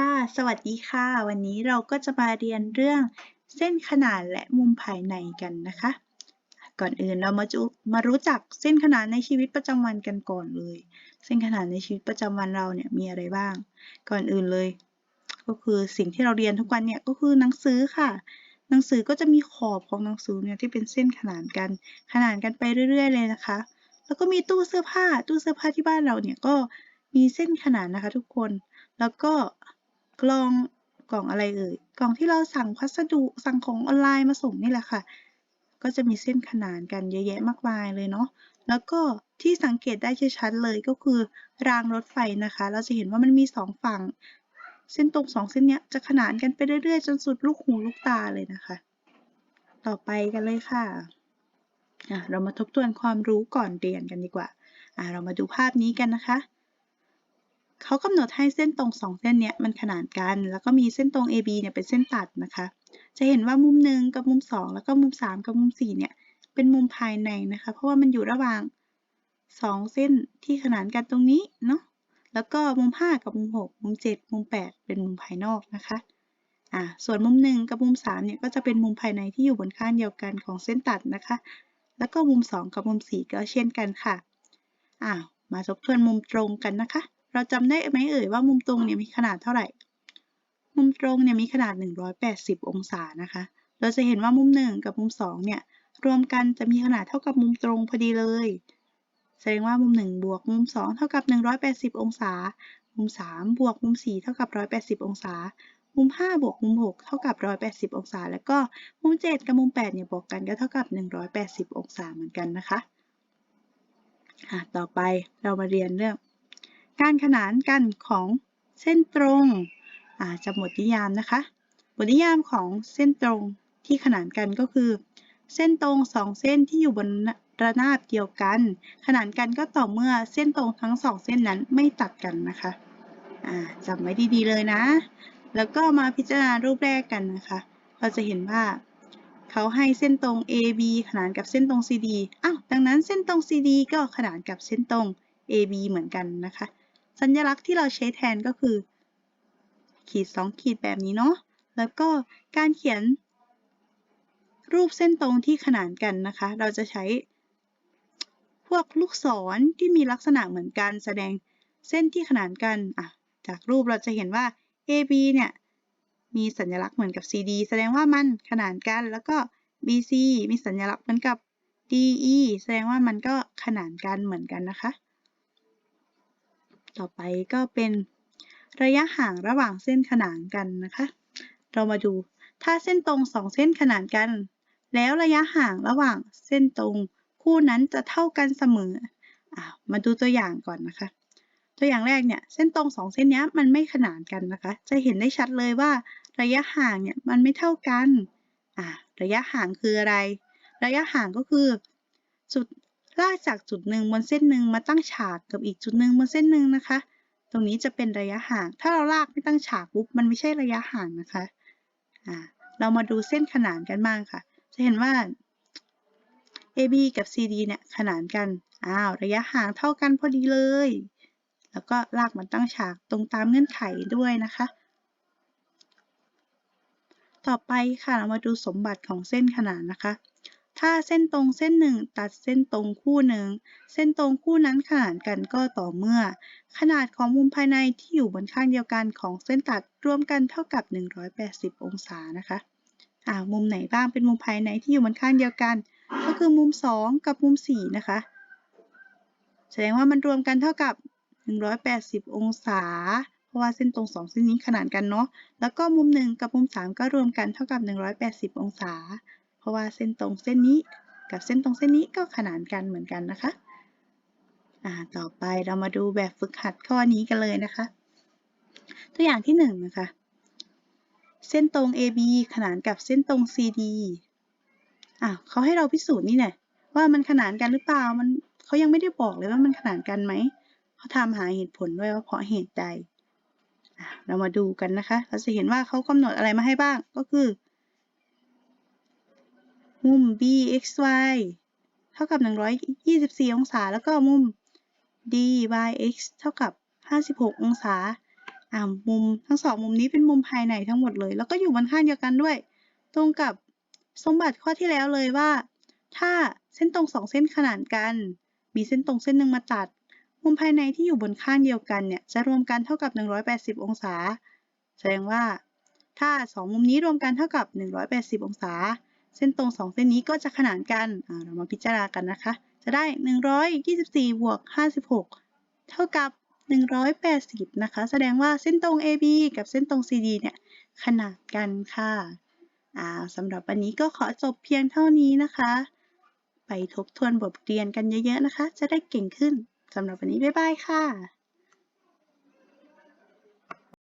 ค่ะ สวัสดีค่ะ วันนี้เราก็จะมาเรียนเรื่องเส้นขนานและมุมภายในกันนะคะ ก่อนอื่นเรามาจุมารู้จักเส้นขนานในชีวิตประจำวันกันก่อนเลย เส้นขนานในชีวิตประจำวันเราเนี่ยมีอะไรบ้าง ก่อนอื่นเลย ก็คือสิ่งที่เราเรียนทุกวันเนี่ยก็คือหนังสือค่ะ หนังสือก็จะมีขอบของหนังสือเนี่ยที่เป็นเส้นขนานกัน ขนานกันไปเรื่อย ๆ เลยนะคะ แล้วก็มีตู้เสื้อผ้า ตู้เสื้อผ้าที่บ้านเราเนี่ยก็มีเส้นขนานนะคะทุกคน แล้วก็ กล่องกล่องอะไรเอ่ยกล่องที่เราสั่งพัสดุสั่งของออนไลน์มาส่งนี่แหละค่ะ ก็จะมีเส้นขนานกันเยอะแยะมากมายเลยเนาะแล้วก็ที่สังเกตได้ชัดๆเลยก็คือรางรถไฟนะคะ เราจะเห็นว่ามันมีสองฝั่ง เส้นตรงสองเส้นเนี้ยจะขนานกันไปเรื่อยๆ จนสุดลูกหูลูกตาเลยนะคะ ต่อไปกันเลยค่ะอะเรามาทบทวนความรู้ก่อนเรียนกันดีกว่าอะเรามาดูภาพนี้กันนะคะ เขากำหนดให้เส้นตรงสองเส้นเนี้ยมันขนานกัน แล้วก็มีเส้นตรง AB เนี่ยเป็นเส้นตัดนะคะ จะเห็นว่ามุมหนึ่งกับมุมสองแล้วก็มุมสามกับมุมสี่เนี่ยเป็นมุมภายในนะคะ เพราะว่ามันอยู่ระหว่างสองเส้นที่ขนานกันตรงนี้เนาะ แล้วก็มุม 5 กับมุม 6 มุม 7 มุม 8 เป็นมุมภายนอกนะคะ อ่า ส่วนมุม 1 กับมุม 3 เนี่ยก็จะเป็นมุมภายในที่อยู่บนข้างเดียวกันของเส้นตัดนะคะ แล้วก็มุม 2 กับมุม 4 ก็เช่นกันค่ะอ่ามาทบทวนมุมตรงกันนะคะ เราจำได้ไหมเอ่ยว่ามุมตรงเนี่ยมีขนาดเท่าไหร่ มุมตรงเนี่ยมีขนาด 180 องศานะคะ เราจะเห็นว่ามุม 1 กับมุม 2 เนี่ยรวมกันจะมีขนาดเท่ากับมุมตรงพอดีเลย แสดงว่ามุม 1 บวกมุม 2 เท่ากับ 180 องศา มุม 3 บวกมุม 4 เท่ากับ 180 องศา มุม 5 บวกมุม 6 เท่ากับ 180 องศา แล้วก็มุม 7 กับมุม 8 เนี่ยบวกกันก็เท่ากับ 180 องศาเหมือนกันนะคะอะต่อไปเรามาเรียนเรื่อง การขนานกันของเส้นตรงจะบทนิยามนะคะ บทนิยามของเส้นตรงที่ขนานกันก็คือ เส้นตรงสองเส้นที่อยู่บนระนาบเดียวกัน ขนานกันก็ต่อเมื่อเส้นตรงทั้งสองเส้นนั้นไม่ตัดกันนะคะจำไว้ดีๆเลยนะ แล้วก็มาพิจารณารูปแรกกันนะคะ เราจะเห็นว่าเขาให้เส้นตรง AB ขนานกับเส้นตรง CD อ้าว ดังนั้นเส้นตรง CD ก็ขนานกับเส้นตรง AB เหมือนกันนะคะ สัญลักษณ์ที่เราใช้แทนก็คือ ขีด 2 ขีดแบบนี้เนาะ แล้วก็การเขียน รูปเส้นตรงที่ขนานกันนะคะ เราจะใช้ พวกลูกศรที่มีลักษณะเหมือนกัน แสดงเส้นที่ขนานกันอะจากรูปเราจะเห็นว่า AB เนี่ยมีสัญลักษณ์เหมือนกับ CD แสดงว่ามันขนานกัน แล้วก็ BC มีสัญลักษณ์เหมือนกับ DE แสดงว่ามันก็ขนานกันเหมือนกันนะคะ ต่อไปก็เป็นระยะห่างระหว่างเส้นขนานกันนะคะ เรามาดูถ้าเส้นตรงสองเส้นขนานกัน แล้วระยะห่างระหว่างเส้นตรงคู่นั้นจะเท่ากันเสมออมาดูตัวอย่างก่อนนะคะ ตัวอย่างแรกเนี่ยเส้นตรงสองเส้นนี้มันไม่ขนานกันนะคะ จะเห็นได้ชัดเลยว่า ระยะห่างเนี่ยมันไม่เท่ากันอ่าระยะห่างคืออะไร ระยะห่างก็คือจุด ลากจากจุดหนึ่งบนเส้นหนึ่งมาตั้งฉากกับอีกจุดหนึ่งบนเส้นหนึ่งนะคะ ตรงนี้จะเป็นระยะห่าง ถ้าเราลากไม่ตั้งฉากปุ๊บมันไม่ใช่ระยะห่างนะคะอ่าเรามาดูเส้นขนานกันบ้างค่ะ จะเห็นว่า AB กับ CD เนี่ยขนานกัน อ้าว ระยะห่างเท่ากันพอดีเลย แล้วก็ลากมันตั้งฉากตรงตามเงื่อนไขด้วยนะคะ ต่อไปค่ะ เรามาดูสมบัติของเส้นขนานนะคะ ถ้าเส้นตรงเส้นหนึ่งตัดเส้นตรงคู่หนึ่ง เส้นตรงคู่นั้นขนานกันก็ต่อเมื่อ ขนาดของมุมภายในที่อยู่บนข้างเดียวกันของเส้นตัดรวมกันเท่ากับ 180 องศานะคะอ่ามุมไหนบ้างเป็นมุมภายในที่อยู่บนข้างเดียวกัน ก็คือมุม 2 กับมุม 4 นะคะ แสดงว่ามันรวมกันเท่ากับ 180 องศา เพราะว่าเส้นตรง 2 เส้นนี้ขนานกันเนาะ แล้วก็มุม 1 กับมุม 3 ก็รวมกันเท่ากับ 180 องศา ราะว่าเส้นตรงเส้นนี้กับเส้นตรงเส้นนี้ก็ขนานกันเหมือนกันนะคะอ่าต่อไปเรามาดูแบบฝึกหัดข้อนี้กันเลยนะคะ ตัวอย่างที่1นะคะ เส้นตรง AB ขนานกับเส้นตรง CD อะเขาให้เราพิสูจน์นี่แหละว่ามันขนานกันหรือเปล่า มันเขายังไม่ได้บอกเลยว่ามันขนานกันไหม เขาทำหาเหตุผลด้วยว่าเพราะเหตุใด เรามาดูกันนะคะ เราจะเห็นว่าเขากำหนดอะไรมาให้บ้าง ก็คือ มุม bxy เท่ากับ 124 องศา แล้วก็มุม dyx เท่ากับ 56 องศา อ่า มุมทั้งสองมุมนี้เป็นมุมภายในทั้งหมดเลย แล้วก็อยู่บนข้างเดียวกันด้วย ตรงกับสมบัติข้อที่แล้วเลยว่า ถ้าเส้นตรงสองเส้นขนานกัน มีเส้นตรงเส้นหนึ่งมาตัด มุมภายในที่อยู่บนข้างเดียวกันเนี่ย จะรวมกันเท่ากับ 180 องศา แสดงว่า ถ้าสองมุมนี้รวมกันเท่ากับ 180 องศา เส้นตรงสองเส้นนี้ก็จะขนานกันเรามาพิจารณากันนะคะ จะได้ 124บวก56 เท่ากับ 180 นะคะ แสดงว่าเส้นตรง AB กับเส้นตรง CD เนี่ยขนานกันค่ะสำหรับวันนี้ก็ขอจบเพียงเท่านี้นะคะ ไปทบทวนบทเรียนกันเยอะๆนะคะ จะได้เก่งขึ้นสำหรับวันนี้บ๊ายบายค่ะ